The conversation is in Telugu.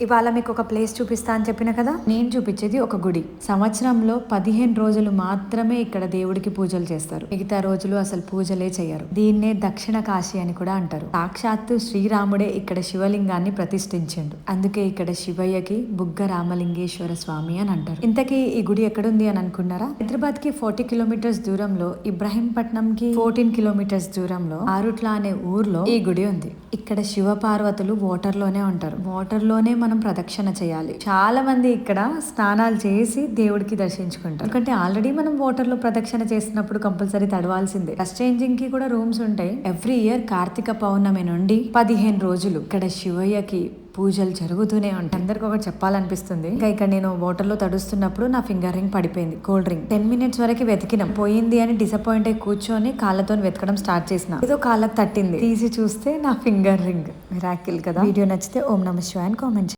ఇవాళ మీకు ఒక ప్లేస్ చూపిస్తా అని చెప్పిన కదా? నేను చూపించేది ఒక గుడి. సంవత్సరంలో పదిహేను రోజులు మాత్రమే ఇక్కడ దేవుడికి పూజలు చేస్తారు. మిగతా రోజులు అసలు పూజలే చేయరు దీన్నే దక్షిణ కాశీ అని కూడా అంటారు. సాక్షాత్తు శ్రీరాముడే ఇక్కడ శివలింగాన్ని ప్రతిష్ఠించిండు. అందుకే ఇక్కడ శివయ్యకి బుగ్గ రామలింగేశ్వర స్వామి అని అంటారు. ఇంతకీ ఈ గుడి ఎక్కడుంది అని అనుకున్నారా? హైదరాబాద్కి ఫార్టీ కిలోమీటర్స్ దూరంలో ఇబ్రాహీంపట్నం కి ఫోర్టీన్ కిలోమీటర్స్ దూరంలో ఆరుట్ల అనే ఊర్లో ఈ గుడి ఉంది. ఇక్కడ శివపార్వతులు వాటర్లోనే ఉంటారు. వాటర్లోనే మనం ప్రదక్షిణ చేయాలి. చాలా మంది ఇక్కడ స్నానాలు చేసి దేవుడికి దర్శించుకుంటారు. ఎందుకంటే ఆల్రెడీ మనం వాటర్లో ప్రదక్షిణ చేసినప్పుడు కంపల్సరీ తడవాల్సిందే. ఫస్ట్ చేంజింగ్కి కూడా రూమ్స్ ఉంటాయి. ఎవ్రీ ఇయర్ కార్తీక పౌర్ణమి నుండి పదిహేను రోజులు ఇక్కడ శివయ్యకి పూజలు జరుగుతూనే ఉంటాయి. అందరికి ఒకటి చెప్పాలనిపిస్తుంది. ఇంకా ఇక్కడ నేను వాటర్లో తడుస్తున్నప్పుడు నా ఫింగర్ రింగ్ పడిపోయింది. కోల్డ్ రింగ్ టెన్ మినిట్స్ వరకు వెతికినాం. పోయింది అని డిసప్పాయింట్ అయి కూర్చొని కాళ్ళతో వెతకడం స్టార్ట్ చేసిన. ఏదో కాళ్ళకి తట్టింది. తీసి చూస్తే నా ఫింగర్ రింగ్ మిరాకిల్ కదా. వీడియో నచ్చితే ఓం నమ శివాయ్ అని కామెంట్